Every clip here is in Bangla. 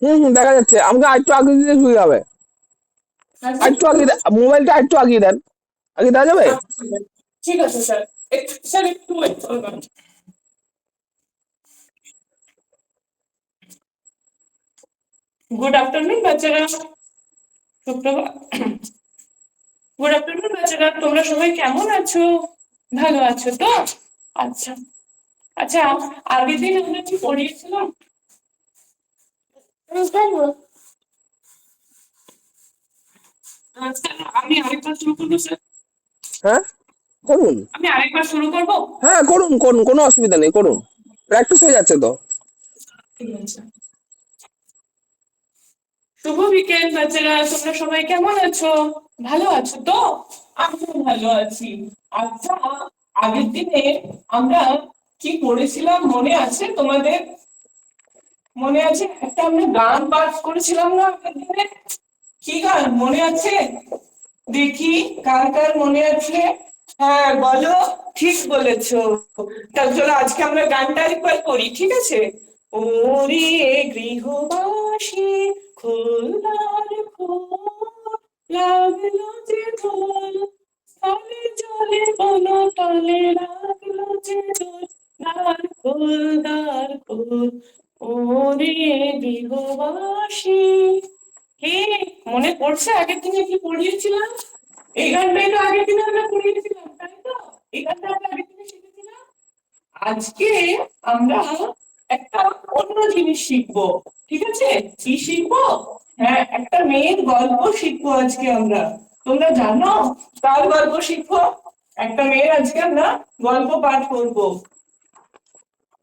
হুম হুম দেখা যাচ্ছে। আমাকে আরেকটু আগে দিলে সুবিধা হবে। হ্যাঁ? আরেকটু আগে মোবাইলটা আরেকটু আগিয়ে দেন। আগে দেওয়া যাবে? আচ্ছা, ঠিক আছে। স্যার। একটু স্যার একটু wait করবেন। গুড আফটারনুন বাচ্চারা। সুপ্রভাত গুড আফটারনুন বাচ্চারা। তোমরা সবাই কেমন আছো? ভালো আছো তো? আচ্ছা। আচ্ছা আগের দিন আমরা কি পড়িয়েছিলাম? আমি আরেকবার শুরু করব স্যার? হ্যাঁ? করুন। আমি আরেকবার শুরু করব? হ্যাঁ করুন করুন কোনো অসুবিধা নেই করুন। প্র্যাকটিস হয়ে যাচ্ছে তো। শুভ বিকেল বাচ্চারা তোমরা সবাই কেমন আছো? ভালো আছো তো? আমিও ভালো আছি। আচ্ছা আগের দিনে আমরা কি করেছিলাম মনে আছে তোমাদের? মনে আছে? একটা আমরা গান পাঠ করেছিলাম না দিনে কি গান? মনে আছে? দেখি, কার কার মনে আছে? হ্যাঁ বলো। ঠিক বলেছ। তাহলে চলো, আজকে আমরা গানটা একবার করি, ঠিক আছে? ওরে গৃহবাসী, খোলার খোল লাগল যে ঢোল। তলে জলে বন তলে লাগল যে ঢোল। দ্বার খোল দ্বার খোল ওরে গৃহবাসী কে মনে পড়ছে আগের দিনে কি পড়িয়েছিলাম এই গানটাই তো আগের দিনে আমরা পড়িয়েছিলাম তাই তো এই গানটা আমরা আগের দিনে শিখেছিলাম আজকে আমরা একটা অন্য জিনিস শিখব, ঠিক আছে? কি শিখব? হ্যাঁ একটা মেয়ের গল্প শিখব আজকে আমরা। তোমরা জানো কার গল্প শিখব? একটা মেয়ের আজকে আমরা গল্প পাঠ করব।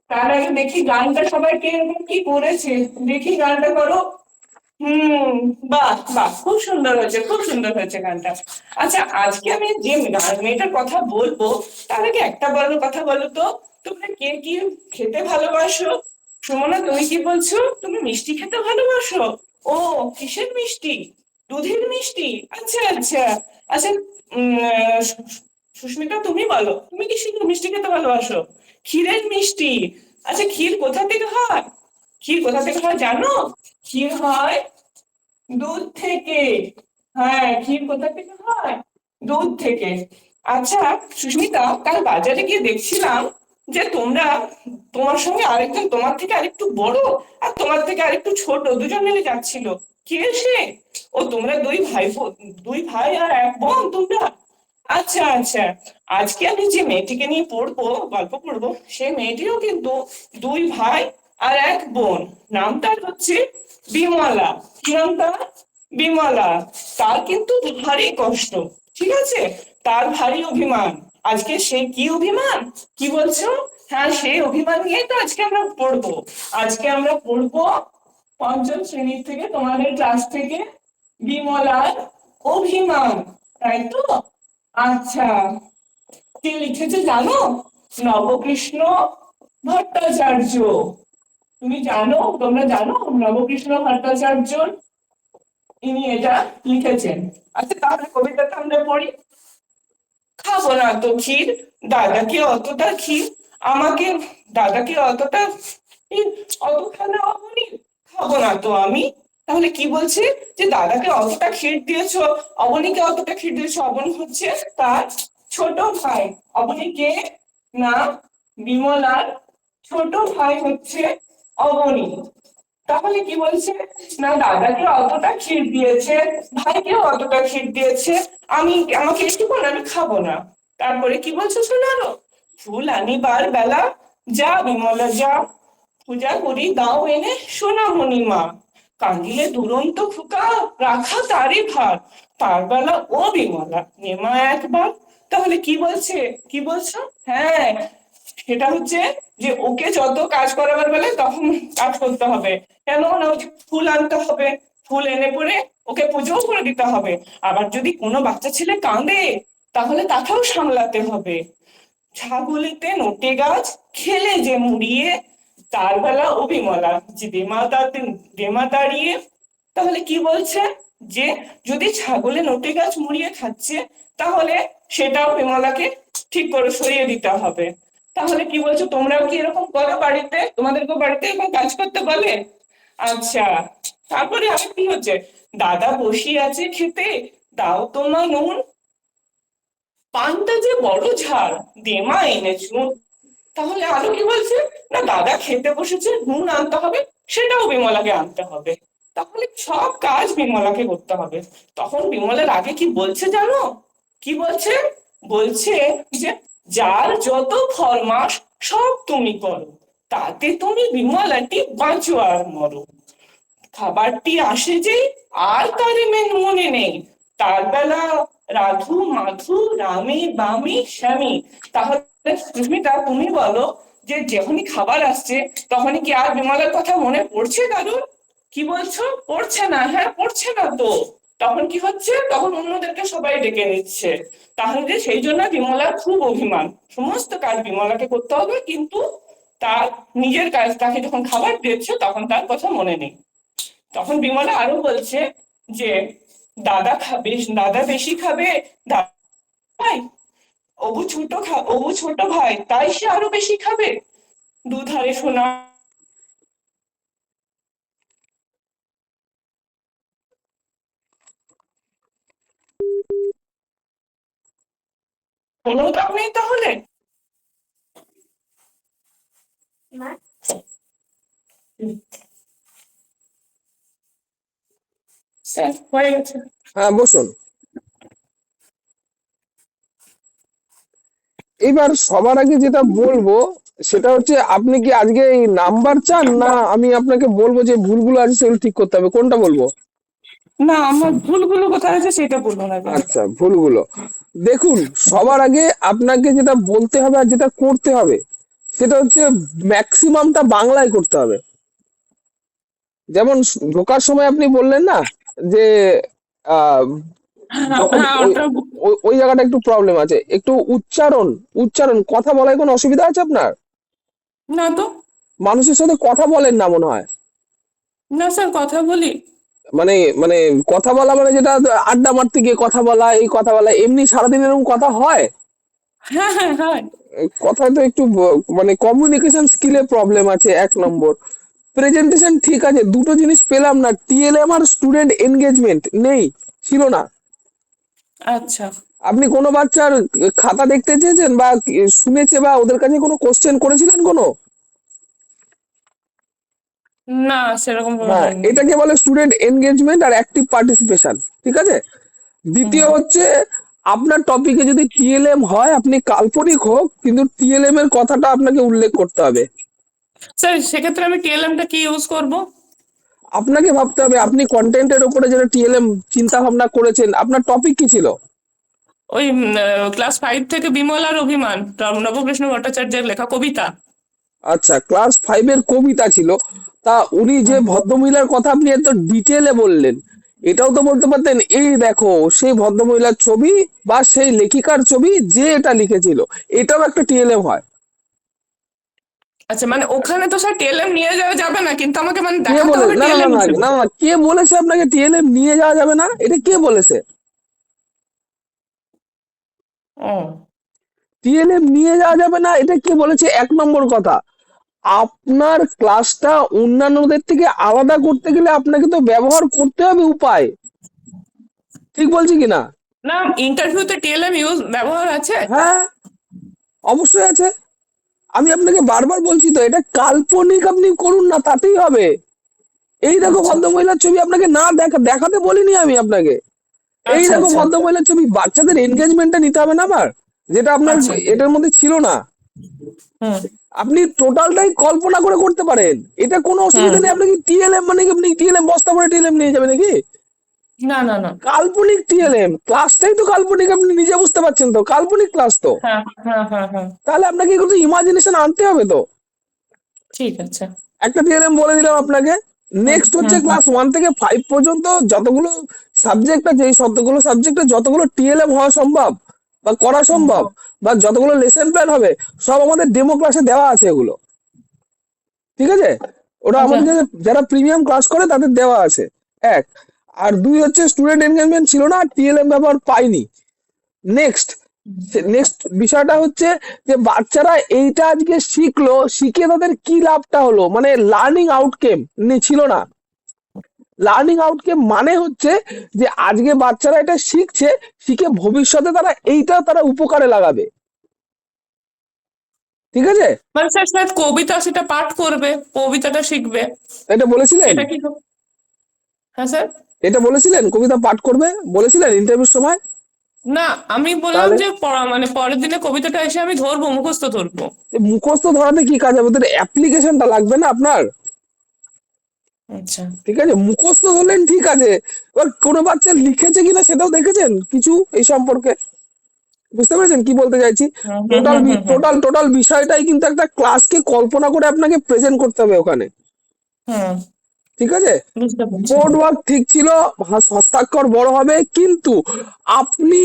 তার আগে দেখি গানটা সবাই কে কি করেছে? দেখি গানটা করো। হুম, বাহ বাহ, খুব সুন্দর হয়েছে, খুব সুন্দর হয়েছে গানটা। আচ্ছা আজকে আমি যে মেয়েটার কথা বলব, তার আগে একটা বড় কথা বলো তো। তোমরা কে কি খেতে ভালোবাসো? সুমনা, তুমি কি বলছো? তুমি মিষ্টি খেতে ভালোবাসো? ও, কিসের মিষ্টি? দুধের মিষ্টি? আচ্ছা আচ্ছা। আচ্ছা সুস্মিতা তুমি বলো তুমি কি শুধু মিষ্টি খেতে ভালোবাসো ক্ষীরের মিষ্টি আচ্ছা ক্ষীর কোথা থেকে হয় ক্ষীর কোথা থেকে হয় জানো ক্ষীর হয় দুধ থেকে হ্যাঁ ক্ষীর কোথা থেকে হয় দুধ থেকে আচ্ছা সুস্মিতা কাল বাজারে গিয়ে দেখছিলাম যে তোমরা তোমার সঙ্গে আরেকজন, তোমার থেকে আরেকটু বড় আর তোমার থেকে আরেকটু ছোট, দুজন মিলে যাচ্ছিল। কে সে? ও তোমরা দুই ভাই দুই ভাই আর এক বোন তোমরা? আচ্ছা আচ্ছা। আজকে আমি যে মেয়েটিকে নিয়ে পড়ব, গল্প পড়ব সে মেয়েটিও কিন্তু দুই ভাই আর এক বোন। নাম তার হচ্ছে বিমলা। কি নাম তার বিমলা। তার কিন্তু ভারী কষ্ট, ঠিক আছে? তার ভারী অভিমান। আজকে সে কি অভিমান? কি বলছো? হ্যাঁ সেই অভিমান নিয়ে তো আজকে আমরা পড়ব। আজকে আমরা পড়ব পঞ্চম শ্রেণির থেকে তোমাদের ক্লাস থেকে বিমলার অভিমান, তাই তো? আচ্ছা কে লিখেছে জানো? নবকৃষ্ণ ভট্টাচার্য। তুমি জানো? তোমরা জানো নবকৃষ্ণ ভট্টাচার্য? ইনি এটা লিখেছেন। আচ্ছা তাহলে কবিতাটা আমরা পড়ি। খাব না তো ক্ষীর? দাদাকে অতটা ক্ষীর? আমাকে দাদাকে অতটা অতখানা অবনি খাব না তো আমি। তাহলে কি বলছে? যে দাদাকে অতটা ক্ষীর দিয়েছ, অবনীকে অতটা ক্ষীর দিয়েছ, অবনী হচ্ছে তার ছোট ভাই। অবনীকে না বিমলার ছোট ভাই হচ্ছে অবনী। তাহলে কি বলছে? না, দাদাকে অতটা ক্ষীর দিয়েছে, ভাইকেও অতটা ক্ষীর দিয়েছে। আমি, আমাকে একটু আমি খাব না। তারপরে কি বলছে শোনালো? ফুল আনিবার বেলা যা বিমলা, যা। পূজা করি, দাও এনে সোনা মণিমা। কান্দিলে দুরন্ত ফুকা রাখা তারই ভার। তার বেলা ও বিমলা, নেমা একবার। তাহলে কি বলছে? কি বলছো? হ্যাঁ সেটা হচ্ছে যে ওকে যত কাজ করাবার বেলা তখন কাজ করতে হবে। কেন না ওকে ফুল আনতে হবে? ফুল এনে পরে ওকে পুজোও করে দিতে হবে। আবার যদি কোনো বাচ্চা ছেলে কাঁদে, তাহলে তাকেও সামলাতে হবে। ছাগলিতে নোটে গাছ খেলে যে মুড়িয়ে, তার বেলা অভিমলা। যে দেমাতা দেমা দাঁড়িয়ে তাহলে কি বলছে? যে যদি ছাগলে নোটে গাছ মুড়িয়ে খাচ্ছে, তাহলে সেটাও বিমলাকে ঠিক করে সরিয়ে দিতে হবে। তাহলে কি বলছো? তোমরাও কি এরকম করো বাড়িতে? তোমাদেরকে বাড়িতে এরকম কাজ করতে বলে? আচ্ছা তারপরে আর কি হচ্ছে? দাদা বসিয়ে আছে খেতে, দাও তো মা নুন। পানটা যে বড় ঝাল দেমা এনেছো। তাহলে আরও কি বলছে? না, দাদা খেতে বসেছে, নুন আনতে হবে, সেটাও বিমলাকে আনতে হবে। তাহলে সব কাজ বিমলাকে করতে হবে। তখন বিমলার আগে কি বলছে জানো? কি বলছে? বলছে যে যার যত ফরমাস সব তুমি করো। তাতে তুমি বিমলাটি বাঁচো আর মরো। খাবারটি আসে যে আর তারে মেন নেই। তার বেলা রাধু, মাধু, রামে, বামে, শ্যামী। তাহলে সুস্মিতা, তুমি বলো যে যখনই খাবার আসছে, তখনই কি আর বিমলার কথা মনে পড়ছে কারুর? কি বলছো? পড়ছে না হ্যাঁ পড়ছে না তো। তখন কি হচ্ছে? তখন অন্যদেরকে সবাই ডেকে নিচ্ছে। তাহলে যে সেই জন্য বিমলার খুব অভিমান। সমস্ত কাজ বিমলাকে করতে হবে, কিন্তু তার নিজের কাজ, তাকে যখন খাবার দিচ্ছে তখন তার কথা মনে নেই। তখন বিমলা আরও বলছে যে, দাদা খাবে, দাদা বেশি খাবে ভাই, অবু ছোট খা, অবু ছোট ভাই, তাই সে আরও বেশি খাবে। দুধারে সোনা দাম নেই তাহলে? হয়ে বসুন। এবার সবার আগে যেটা বলব সেটা হচ্ছে আপনি কি আজকে এই নাম্বার চান না আমি আপনাকে বলব যে ভুলগুলো আছে সেগুলো ঠিক করতে হবে? কোনটা বলব? না আমার ভুলগুলো কোথায় আছে সেটা বলব আগে। আচ্ছা ভুলগুলো। দেখুন সবার আগে আপনাকে যেটা বলতে হবে আর যেটা করতে হবে সেটা হচ্ছে ম্যাক্সিমামটা বাংলায় করতে হবে। যেমন ঢোকার সময় আপনি বললেন না যে আহ হ্যাঁ ওই ওই জায়গাটা একটু প্রবলেম আছে। একটু উচ্চারণ উচ্চারণ কথা বলায় কোনো অসুবিধা আছে আপনার? না তো। মানুষের সাথে কথা বলেন না মনে হয়। না স্যার কথা বলি। মানে মানে কথা বলা মানে যেটা আড্ডা মারতে গিয়ে কথা বলা এই কথা বলা এমনি সারাদিন এরকম কথা হয়? হ্যাঁ হ্যাঁ কথায় তো একটু মানে কমিউনিকেশন স্কিলে প্রবলেম আছে এক নম্বর। প্রেজেন্টেশন ঠিক আছে দুটো জিনিস পেলাম না টিএলএম আর স্টুডেন্ট এনগেজমেন্ট নেই ছিল না। আচ্ছা। আপনি কোনো বাচ্চার খাতা দেখতে চেয়েছেন বা শুনেছে বা ওদের কাছে কোনো কোশ্চেন করেছিলেন কোনো? না সেরকম হ্যাঁ এটাকে বলে স্টুডেন্ট এনগেজমেন্ট আর অ্যাক্টিভ পার্টিসিপেশন ঠিক আছে? দ্বিতীয় হচ্ছে আপনার টপিকে যদি টিএলএম হয় আপনি কাল্পনিক হোক কিন্তু টিএলএম এর কথাটা আপনাকে উল্লেখ করতে হবে। স্যার সেক্ষেত্রে আমি টিএলএমটা কি ইউজ করব? আপনাকে ভাবতে হবে আপনি কন্টেন্টের উপরে যেটা টিএলএম চিন্তা ভাবনা করেছেন আপনার টপিক কি ছিল? ওই ক্লাস ফাইভ থেকে বিমল আর অভিমান নবকৃষ্ণ ভট্টাচার্যের লেখা কবিতা। আচ্ছা ক্লাস ফাইভের কবিতা ছিল। তা উনি যে ভদ্রমহিলার কথা আপনি এত ডিটেলে বললেন এটাও তো বলতে পারতেন এই দেখো সেই ভদ্রমহিলার ছবি বা সেই লেখিকার ছবি যে এটা লিখেছিল এটাও একটা টিএলএম হয়। আচ্ছা মানে ওখানে তো স্যার টিএলএম নিয়ে যাওয়া যাবে না কিন্তু আমাকে মানে দেখাতে হবে টিএলএম না না কে বলেছে আপনাকে টিএলএম নিয়ে যাওয়া যাবে না? এটা কে বলেছে? ও। টিএলএম নিয়ে যাওয়া যাবে না এটা কে বলেছে? এক নম্বর কথা। আপনার ক্লাসটা অন্যান্যদের থেকে আলাদা করতে গেলে আপনাকে তো ব্যবহার করতে হবে উপায়। ঠিক বলছি কি না? না ইন্টারভিউতে টিএলএম ইউজ ব্যবহার আছে? হ্যাঁ অবশ্যই আছে। আমি আপনাকে বারবার বলছি তো এটা কাল্পনিক আপনি করুন না তাতেই হবে। এই দেখো আচ্ছা। ভদ্রমহিলার ছবি আপনাকে না দেখা দেখাতে বলিনি আমি আপনাকে। এই আচ্ছা, দেখো আচ্ছা। ভদ্রমহিলার ছবি বাচ্চাদের এনগেজমেন্টটা নিতে হবে না আমার যেটা আপনার আচ্ছা। এটার মধ্যে ছিল না। হুম। আপনি টোটালটাই কল্পনা করে করতে পারেন। এটা কোনো অসুবিধা নেই আপনি কি টিএলএম মানে কি আপনি টিএলএম বস্তা করে টিএলএম নিয়ে যাবেন নাকি? না না না। কাল্পনিক টিএলএম ক্লাসটাই তো কাল্পনিক আপনি নিজে বুঝতে পারছেন তো কাল্পনিক ক্লাস তো। হ্যাঁ হ্যাঁ হ্যাঁ তাহলে আপনাকে এগুলো ইমাজিনেশন আনতে হবে তো। ঠিক আছে। একটা টিএলএম বলে দিলাম আপনাকে। নেক্সট হচ্ছে ক্লাস ওয়ান থেকে ফাইভ পর্যন্ত যতগুলো সাবজেক্ট আছে এই যতগুলো সাবজেক্টে যতগুলো টিএলএম হওয়া সম্ভব বা করা সম্ভব? বা যতগুলো লেসন প্ল্যান হবে সব আমাদের ডেমো ক্লাসে দেওয়া আছে এগুলো। ঠিক আছে? ওটা আচ্ছা। আমাদের যারা- যারা প্রিমিয়াম ক্লাস করে তাদের দেওয়া আছে। এক। আর দুই হচ্ছে স্টুডেন্ট এনগেজমেন্ট ছিল না টিএলএম ব্যবহার পাইনি। নেক্সট নেক্সট বিষয়টা হচ্ছে যে বাচ্চারা এইটা আজকে শিখলো শিখে তাদের কি লাভটা হলো? মানে লার্নিং আউটকেম ছিল না। লার্নিং আউটকেম মানে হচ্ছে যে আজকে বাচ্চারা এটা শিখছে শিখে ভবিষ্যতে তারা এইটা তারা উপকারে লাগাবে। ঠিক আছে? মানে স্যার স্যার কবিতা সেটা পাঠ করবে কবিতাটা শিখবে। এটা বলেছিলেন? হ্যাঁ স্যার এটা বলেছিলেন? কবিতা পাঠ করবে? বলেছিলেন ইন্টারভিউর সময়? না আমি বললাম যে পড়া মানে পরের দিনে কবিতাটা এসে আমি ধরবো মুখস্থ ধরবো। মুখস্থ ধরাতে কি কাজ হবে? অ্যাপ্লিকেশনটা লাগবে না আপনার? আচ্ছা। ঠিক আছে মুখস্থ হলেন ঠিক আছে এবার কোনো বাচ্চা লিখেছে কিনা সেটাও দেখেছেন কিছু এই সম্পর্কে? বুঝতে পেরেছেন কি বলতে চাইছি? টোটাল। টোটাল টোটাল বিষয়টাই কিন্তু একটা ক্লাসকে কল্পনা করে আপনাকে প্রেজেন্ট করতে হবে ওখানে। হুম ঠিক আছে? বোর্ড ওয়ার্ক ঠিক ছিল হস্তাক্ষর বড় হবে কিন্তু আপনি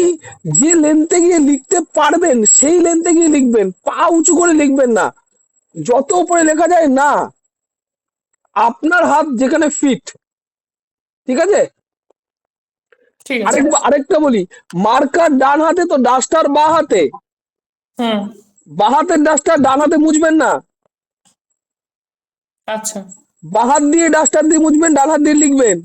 যে লেন্থে গিয়ে লিখতে পারবেন সেই লেন্থে গিয়ে লিখবেন পা উঁচু করে লিখবেন না। যত উপরে লেখা যায় না। আপনার হাত যেখানে ফিট ঠিক আছে? আরেকটা বলি মার্কার ডান হাতে তো ডাস্টার বা হাতে। হুম। বা হাতের ডাস্টার ডান হাতে মুছবেন না। আচ্ছা। বা হাত দিয়ে ডাস্টার দিয়ে মুছবেন ডান হাত দিয়ে লিখবেন।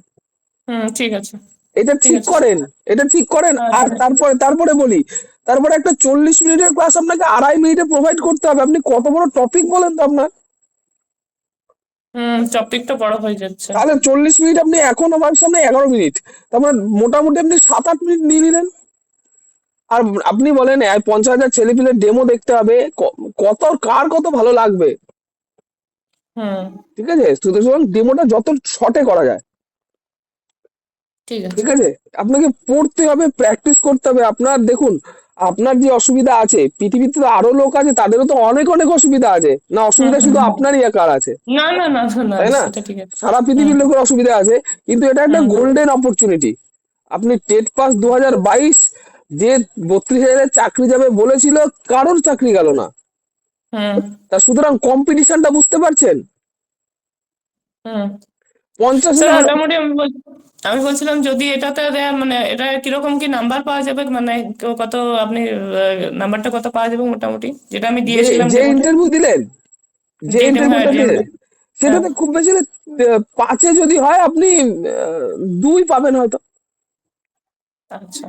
হুম ঠিক আছে। এটা ঠিক করেন এটা ঠিক করেন। হ্যাঁ, আর হ্যাঁ। তারপরে তারপরে বলি তারপরে একটা চল্লিশ মিনিটের ক্লাস আপনাকে আড়াই মিনিটে প্রোভাইড করতে হবে। আপনি কত বড় টপিক বলেন তো আপনার? হুম টপিকটা বড় হয়ে যাচ্ছে। তাহলে চল্লিশ মিনিট আপনি এখন আমার সামনে এগারো মিনিট। তারপরে মোটামুটি আপনি সাত আট মিনিট নিয়ে নিলেন। আর আপনি বলেন পঞ্চাশ হাজার ছেলে পিলের ডেমো দেখতে হবে। কত কার কত ভালো লাগবে? হুম। ঠিক আছে? সুতরাং ডেমোটা যত শর্টে করা যায়। ঠিক আছে। ঠিক আছে? আপনাকে পড়তে হবে প্র্যাকটিস করতে হবে। আপনার দেখুন আপনার যে অসুবিধা আছে পৃথিবীতে তো আরও লোক আছে তাদেরও তো অনেক অনেক অসুবিধা আছে। না অসুবিধা শুধু আপনারই একার আছে। না না না তাই না? সারা পৃথিবীর লোকের অসুবিধা আছে কিন্তু এটা একটা গোল্ডেন অপরচুনিটি আপনি টেট পাস দু হাজার বাইশ যে বত্রিশ হাজারের চাকরি যাবে বলেছিল কারোর চাকরি গেল না। তা সুতরাং কম্পিটিশনটা বুঝতে পারছেন? পঞ্চাশ মোটামুটি আমি আমি বলছিলাম যদি এটাতে দেয়া মানে এটা কীরকম কি নাম্বার পাওয়া যাবে? মানে কত আপনি নাম্বারটা কত পাওয়া যাবে মোটামুটি? যেটা আমি দিয়েছিলাম যে ইন্টারভিউ দিলেন যে ইন্টারভিউটা হ্যাঁ, দিলেন সেটাতে খুব বেশি পাঁচে যদি হয় আপনি দুই পাবেন হয়তো। আচ্ছা।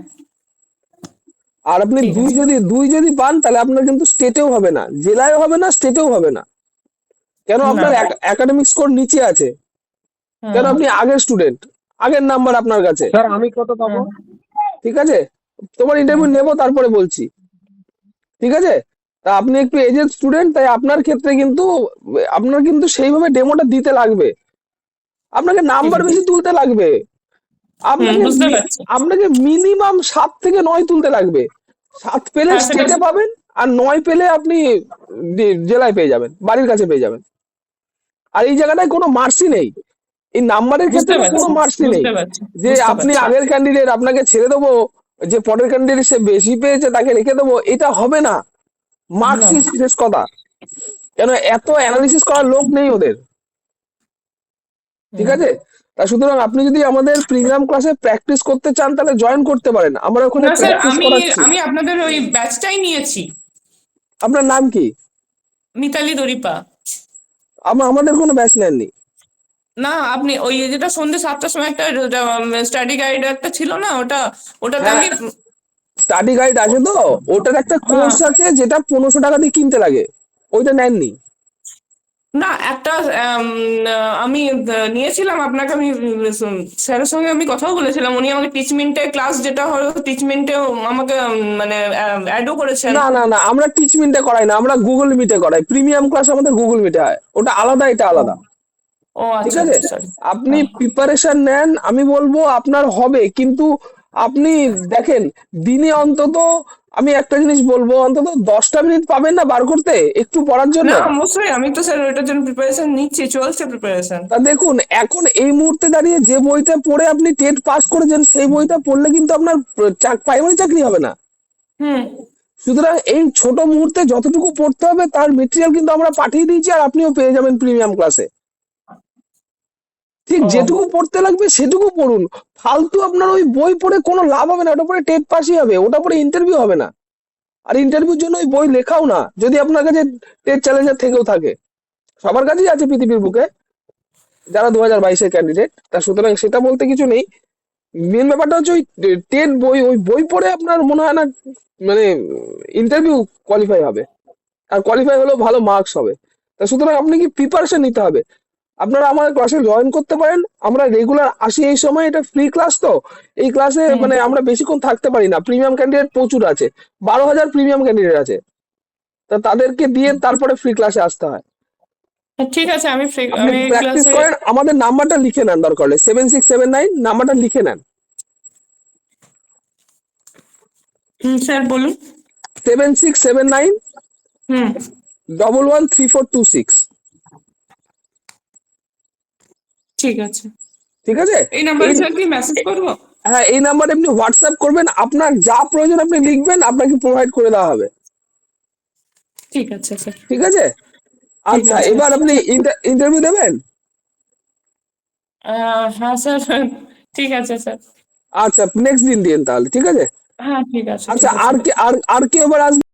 আর আপনি দুই যদি দুই যদি পান তাহলে আপনার কিন্তু স্টেটেও হবে না জেলায়ও হবে না স্টেটেও হবে না। কেন? আপনার একাডেমিক স্কোর নিচে আছে। কেন আপনি আগের স্টুডেন্ট আগের নাম্বার আপনার কাছে। স্যার আমি কত পাবো? ঠিক আছে? তোমার ইন্টারভিউ নেব তারপরে বলছি। ঠিক আছে? তা আপনি একটু এজেড স্টুডেন্ট তাই আপনার ক্ষেত্রে কিন্তু আপনার কিন্তু সেইভাবে ডেমোটা দিতে লাগবে। আপনাকে নাম্বার বেশি তুলতে লাগবে। আপনাকে বুঝতে আপনাকে মিনিমাম সাত থেকে নয় তুলতে লাগবে। সাত পেলে হ্যাঁ, সেটা- স্টেটে পাবেন আর নয় পেলে আপনি জেলায় পেয়ে যাবেন বাড়ির কাছে পেয়ে যাবেন। আর এই জায়গাটায় কোনো মার্সি নেই। এই নাম্বারের ক্ষেত্রে কোনো মার্সি নেই। যে আপনি আগের ক্যান্ডিডেট আপনাকে ছেড়ে দেবো যে পরের ক্যান্ডিডেট সে বেশি পেয়েছে তাকে রেখে দেবো এটা হবে না। মার্কসই শেষ কথা। কেন এত অ্যানালিসিস করার লোক নেই ওদের। ঠিক আছে? তা সুতরাং আপনি যদি আমাদের প্রিমিয়াম ক্লাসে প্র্যাকটিস করতে চান তাহলে জয়েন করতে পারেন। আমরা ওখানে প্র্যাকটিস আমি করাচ্ছি। আমি আপনাদের ওই ব্যাচটাই নিয়েছি। আপনার নাম কি? মিতালি দরিপা। আমরা আমাদের কোনো ব্যাচ নেননি। না আপনি ওই যেটা সন্ধ্যে সাতটার সময় একটা স্টাডি গাইড একটা ছিল না ওটা হ্যাঁ। আমি স্টাডি গাইড আছে তো ওটার একটা কোর্স আছে যেটা পনেরোশো টাকা দিয়ে কিনতে লাগে ওইটা নেননি। না একটা আমি নিয়েছিলাম আপনাকে আমি স্যারের সঙ্গে আমি কথাও বলেছিলাম উনি আমাকে টিচমেন্টে ক্লাস যেটা হলো টিচমেন্টেও আমাকে মানে অ্যাডও করেছেন। না না না আমরা টিচ মিটে করাই না আমরা গুগল মিটে করাই প্রিমিয়াম ক্লাস আমাদের গুগল মিটে হয় ওটা আলাদা এটা আলাদা। ও ঠিক আচ্ছা আছে আপনি প্রিপারেশন নেন আমি বলব আপনার হবে কিন্তু আপনি দেখেন দিনে অন্তত আমি একটা জিনিস বলব অন্তত দশটা মিনিট পাবেন না বার করতে একটু পড়ার জন্য? না অবশ্যই আমি তো স্যার ওইটার জন্য প্রিপারেশন নিচ্ছি চলছে প্রিপারেশন তা দেখুন এখন এই মুহূর্তে দাঁড়িয়ে যে বইটা পড়ে আপনি টেট পাস করেছেন সেই বইটা পড়লে কিন্তু আপনার প্রাইমারি চাকরি হবে না। হুম। সুতরাং এই ছোট মুহূর্তে যতটুকু পড়তে হবে তার মেটেরিয়াল কিন্তু আমরা পাঠিয়ে দিয়েছি আর আপনিও পেয়ে যাবেন প্রিমিয়াম ক্লাসে ঠিক যেটুকু পড়তে লাগবে সেটুকু পড়ুন। ফালতু আপনার ওই বই পড়ে কোনো লাভ হবে না ওটা পরে টেট পাসই হবে ওটা পরে ইন্টারভিউ হবে না। আর ইন্টারভিউর জন্য ওই বই লেখাও না যদি আপনার কাছে টেট চ্যালেঞ্জার থেকেও থাকে। সবার কাছেই আছে পৃথিবীর বুকে যারা দু হাজার বাইশের ক্যান্ডিডেট তা সুতরাং সেটা বলতে কিছু নেই। মেন ব্যাপারটা হচ্ছে ওই টেট বই ওই বই পড়ে আপনার মনে হয় না মানে ইন্টারভিউ কোয়ালিফাই হবে। আর কোয়ালিফাই হলেও ভালো মার্কস হবে। তা সুতরাং আপনি কি প্রিপারেশন নিতে হবে? আপনারা আমাদের ক্লাসে জয়েন করতে পারেন। আমরা রেগুলার আসি এই সময় এটা ফ্রি ক্লাস তো। এই ক্লাসে মানে আমরা বেশিক্ষণ থাকতে পারি না। প্রিমিয়াম ক্যান্ডিডেট প্রচুর আছে। বারো হাজার প্রিমিয়াম ক্যান্ডিডেট আছে। তা তাদেরকে দিয়ে তারপরে ফ্রি ক্লাসে আসতে হয়। ঠিক আছে আমি ফ্রি আপনি আমি প্র্যাকটিস করেন আমাদের নাম্বারটা লিখে নেন দরকার হলে। সেভেন সিক্স সেভেন নাইন নাম্বারটা লিখে নেন। হুম স্যার বলুন। সেভেন সিক্স সেভেন নাইন হুম। Double one three four two six ঠিক আছে। ঠিক আছে? এই নাম্বারে কি মেসেজ করব? হ্যাঁ এই নাম্বারে আপনি হোয়াটসঅ্যাপ করবেন আপনার যা প্রয়োজন আপনি লিখবেন আপনাকে প্রোভাইড করে দেওয়া হবে। ঠিক আছে স্যার ঠিক আছে? আচ্ছা এবার আপনি ইন্টারভিউ দেবেন? হ্যাঁ স্যার ঠিক আছে স্যার আচ্ছা নেক্সট দিন দিন তাহলে ঠিক আছে? হ্যাঁ ঠিক আছে। আচ্ছা আর কি আর আর কেউ এবার আসবে?